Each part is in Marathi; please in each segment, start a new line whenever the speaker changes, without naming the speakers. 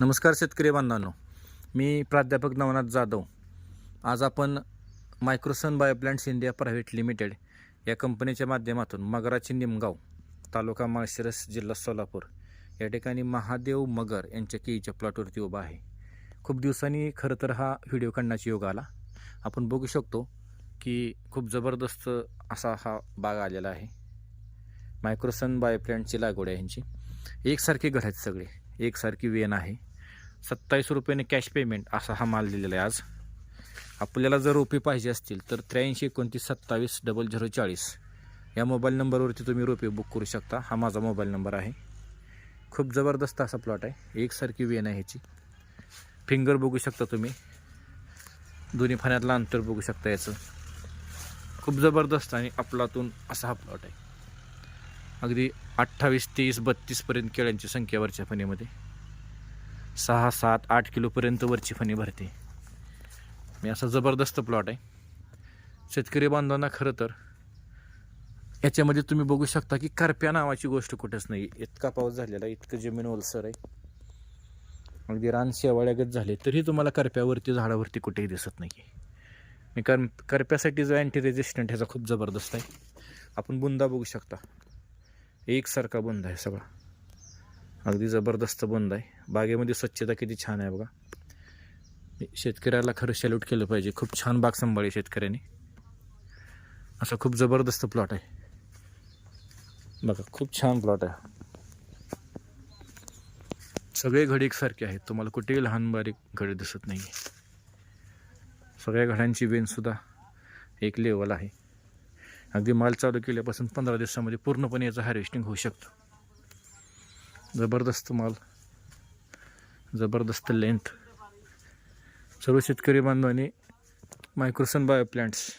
नमस्कार शेतकरी बांधवांनो. मी प्राध्यापक नवनाथ जाधव. आज आपण Microsun Bioplants India Private Limited या कंपनीच्या माध्यमातून मगराची निमगाव तालुका माळशिरस जिल्हा सोलापूर या ठिकाणी महादेव मगर यांच्या केईच्या प्लॉटवरती उभा आहे. खूप दिवसांनी खरं तर हा व्हिडिओ काढण्याचा योग आला. आपण बघू शकतो की खूप जबरदस्त असा हा बाग आलेला आहे. मायक्रोसन बायोप्लांटची लागवड आहे यांची. एकसारखे घर आहेत सगळे. एकसारखी वेन आहे. सत्तावीस रुपयाने कॅश पेमेंट असा हा माल दिलेला आहे आज. आपल्याला जर रोपे पाहिजे असतील तर त्र्याऐंशी एकोणतीस सत्तावीस डबल झिरो चाळीस या मोबाईल नंबरवरती तुम्ही रोपे बुक करू शकता. हा माझा मोबाईल नंबर आहे. खूप जबरदस्त असा प्लॉट आहे. एकसारखी वेन आहे ह्याची. फिंगर बघू शकता तुम्ही. दोन्ही फाण्यातलं अंतर बघू शकता याचं. खूप जबरदस्त आणि आपलातून असा हा प्लॉट आहे. अगदी अठ्ठावीस तीस बत्तीसपर्यंत केळ्यांची संख्या वरच्या फणीमध्ये. सहा सात आठ किलोपर्यंत वरची फणी भरते. मी असा जबरदस्त प्लॉट आहे. शेतकरी बांधवांना खरं तर याच्यामध्ये तुम्ही बघू शकता की करप्या नावाची गोष्ट कुठंच नाही. इतका पाऊस झालेला आहे इतकं जमीन ओलसर आहे. अगदी रान शेवाळ्यागत झाले तरी तुम्हाला करप्यावरती झाडावरती कुठेही दिसत नाही मी कर करप्यासाठी जो अँटी रेजिस्टंट ह्याचा खूप जबरदस्त आहे. आपण बुंदा बघू शकता. एकसारखा बंद आहे सगळा. अगदी जबरदस्त बंद आहे. बागेमध्ये स्वच्छता किती छान आहे बघा. शेतकऱ्याला खरं सॅल्यूट केलं पाहिजे. खूप छान बाग सांभाळी शेतकऱ्यांनी. असा खूप जबरदस्त प्लॉट आहे. बघा खूप छान प्लॉट आहे. सगळे घडे एकसारखे आहेत. तुम्हाला कुठेही लहान बारीक घडे दिसत नाही सगळ्या घड्यांची वेनसुद्धा एक लेवल आहे. अगदी माल चालू केल्यापासून पंधरा दिवसामध्ये पूर्णपणे याचं हार्वेस्टिंग होऊ शकतं. जबरदस्त माल. जबरदस्त लेंथ सर्व शेतकरी बांधवांनी मायक्रोसन बायो प्लांट्स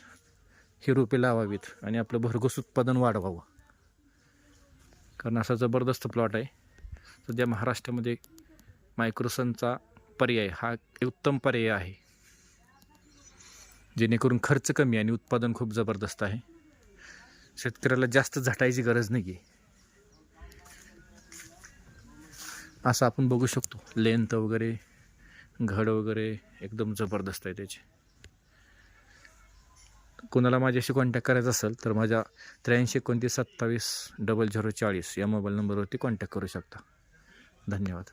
ही रोपे लावावीत आणि आपलं भरघोस उत्पादन वाढवावं. कारण असा जबरदस्त प्लॉट आहे. सध्या महाराष्ट्रामध्ये मायक्रोसनचा पर्याय हा एक उत्तम पर्याय आहे. जेणेकरून खर्च कमी आणि उत्पादन खूप जबरदस्त आहे. शेतकऱ्याला जास्त झटायची गरज नाही आहे असं आपण बघू शकतो. लेंथ वगैरे घड वगैरे एकदम जबरदस्त आहे त्याचे. कोणाला माझ्याशी कॉन्टॅक्ट करायचा असेल तर माझ्या त्र्याऐंशी एकोणतीस सत्तावीस डबल झिरो चाळीस या मोबाईल नंबरवरती कॉन्टॅक्ट करू शकता. धन्यवाद.